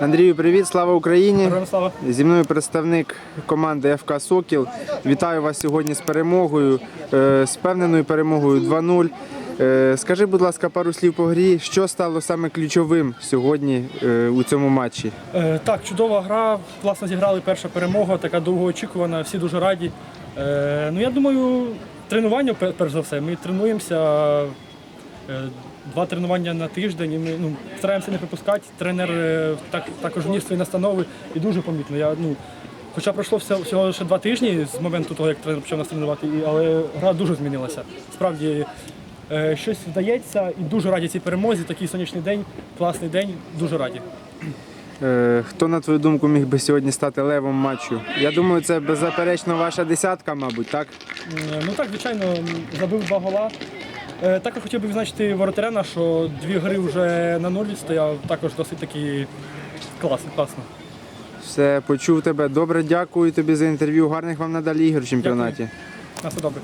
Андрію, привіт, слава Україні! Слава. Зі мною представник команди ФК Сокіл. Вітаю вас сьогодні з перемогою, е, з впевненою перемогою 2-0. Е, Скажи, будь ласка, пару слів по грі. Що стало саме ключовим сьогодні е, у цьому матчі? Так, чудова гра, класно зіграли. Перша перемога, така довгоочікувана, всі дуже раді. Ну я думаю, тренування перш за все. Ми тренуємося два тренування на тиждень. І ми ну, стараємося не пропускати. Тренер е, так, також вніс свої настанови і дуже помітно. Я, ну, Хоча пройшло всього, лише два тижні з моменту того, як тренер почав нас тренувати, але гра дуже змінилася. Справді е, щось вдається і дуже раді цій перемозі. Такий сонячний день, класний день, дуже раді. Е, Хто, на твою думку, міг би сьогодні стати левом матчу? Я думаю, це беззаперечно ваша десятка, мабуть, так? Е, Ну так, звичайно, забив два гола. Е, Також хотів би відзначити воротаря, що дві гри вже на нуль стояв, також досить таки класно, класно. Все, почув тебе. Добре, дякую тобі за інтерв'ю. Гарних вам надалі ігор в чемпіонаті. На все добре.